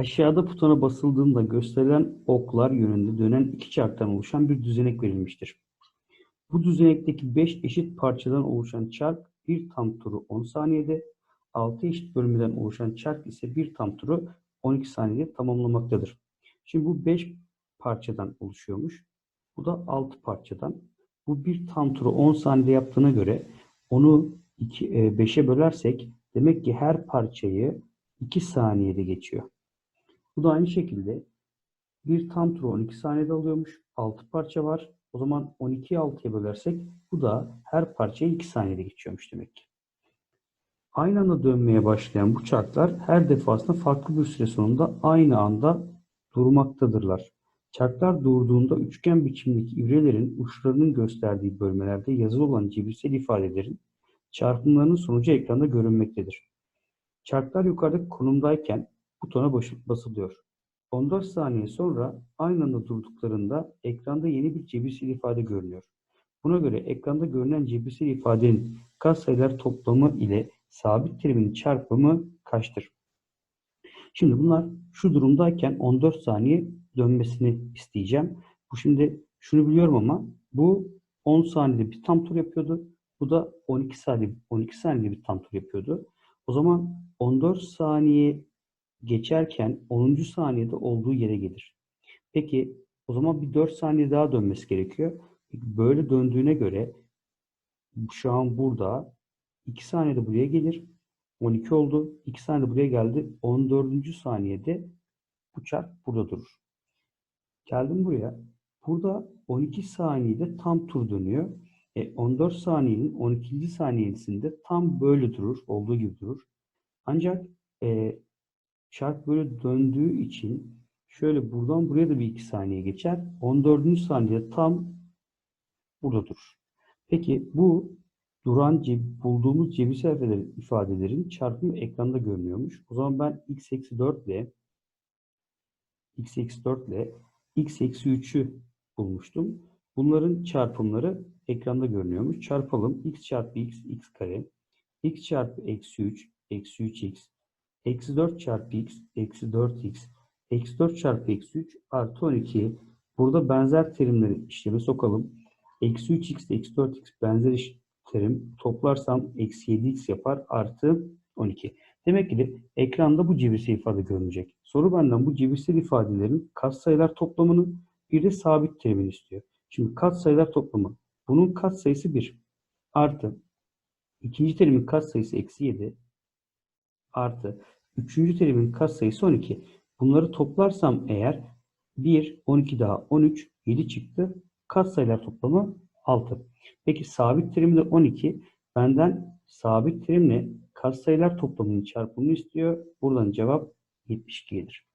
Aşağıda butona basıldığında gösterilen oklar yönünde dönen iki çarktan oluşan bir düzenek verilmiştir. Bu düzenekteki 5 eşit parçadan oluşan çark bir tam turu 10 saniyede, 6 eşit bölümden oluşan çark ise bir tam turu 12 saniyede tamamlamaktadır. Şimdi bu 5 parçadan oluşuyormuş. Bu da 6 parçadan. Bu bir tam turu 10 saniyede yaptığına göre onu 5'e bölersek demek ki her parçayı 2 saniyede geçiyor. Bu da aynı şekilde bir tam turu 12 saniyede alıyormuş. 6 parça var. O zaman 12'yi 6'ya bölersek bu da her parçayı 2 saniyede geçiyormuş demek ki. Aynı anda dönmeye başlayan bu çarklar her defasında farklı bir süre sonunda aynı anda durmaktadırlar. Çarklar durduğunda üçgen biçimdeki ivrelerin uçlarının gösterdiği bölmelerde yazılı olan cebirsel ifadelerin çarpımlarının sonucu ekranda görünmektedir. Çarklar yukarıdaki konumdayken butona basılıyor. 14 saniye sonra aynı anda durduklarında ekranda yeni bir cebirsel ifade görünüyor. Buna göre ekranda görünen cebirsel ifadenin katsayılar toplamı ile sabit teriminin çarpımı kaçtır? Şimdi bunlar şu durumdayken 14 saniye dönmesini isteyeceğim. Bu şimdi şunu biliyorum ama bu 10 saniyede bir tam tur yapıyordu. Bu da 12 saniye 12 saniyede bir tam tur yapıyordu. O zaman 14 saniye geçerken 10. saniyede olduğu yere gelir. Peki o zaman bir 4 saniye daha dönmesi gerekiyor. Böyle döndüğüne göre şu an burada 2 saniyede buraya gelir. 12 oldu. 2 saniyede buraya geldi. 14. saniyede bu burada durur. Geldim buraya. Burada 12 saniyede tam tur dönüyor. E, 14 saniyenin 12. saniyesinde tam böyle durur. Olduğu gibi durur. Ancak e, Çark böyle döndüğü için şöyle buradan buraya da bir iki saniye geçer. 14. saniyede tam burada durur. Peki bu duran bulduğumuz cebirsel ifadelerin çarpımı ekranda görünüyormuş. O zaman ben x eksi 4 ile x eksi 4 ile x eksi 3'ü bulmuştum. Bunların çarpımları ekranda görünüyormuş. Çarpalım. x çarpı x, x kare. x çarpı eksi 3, eksi 3x Eksi 4 çarpı x eksi 4x eksi 4 çarpı eksi 3 artı 12. Burada benzer terimleri işleme sokalım. Eksi 3x eksi 4x benzer terim toplarsam eksi 7x yapar artı 12. Demek ki de ekranda bu cebirsel ifade görünecek. Soru benden bu cebirsel ifadelerin katsayılar toplamını bir de sabit terimini istiyor. Şimdi katsayılar toplamı. Bunun katsayısı 1 artı ikinci terimin katsayısı eksi 7 artı üçüncü terimin katsayısı 12. Bunları toplarsam eğer 1, 12 daha 13, 7 çıktı. Katsayılar toplamı 6. Peki sabit terim de 12. Benden sabit terimle katsayılar toplamının çarpımını istiyor. Buradan cevap 72 gelir.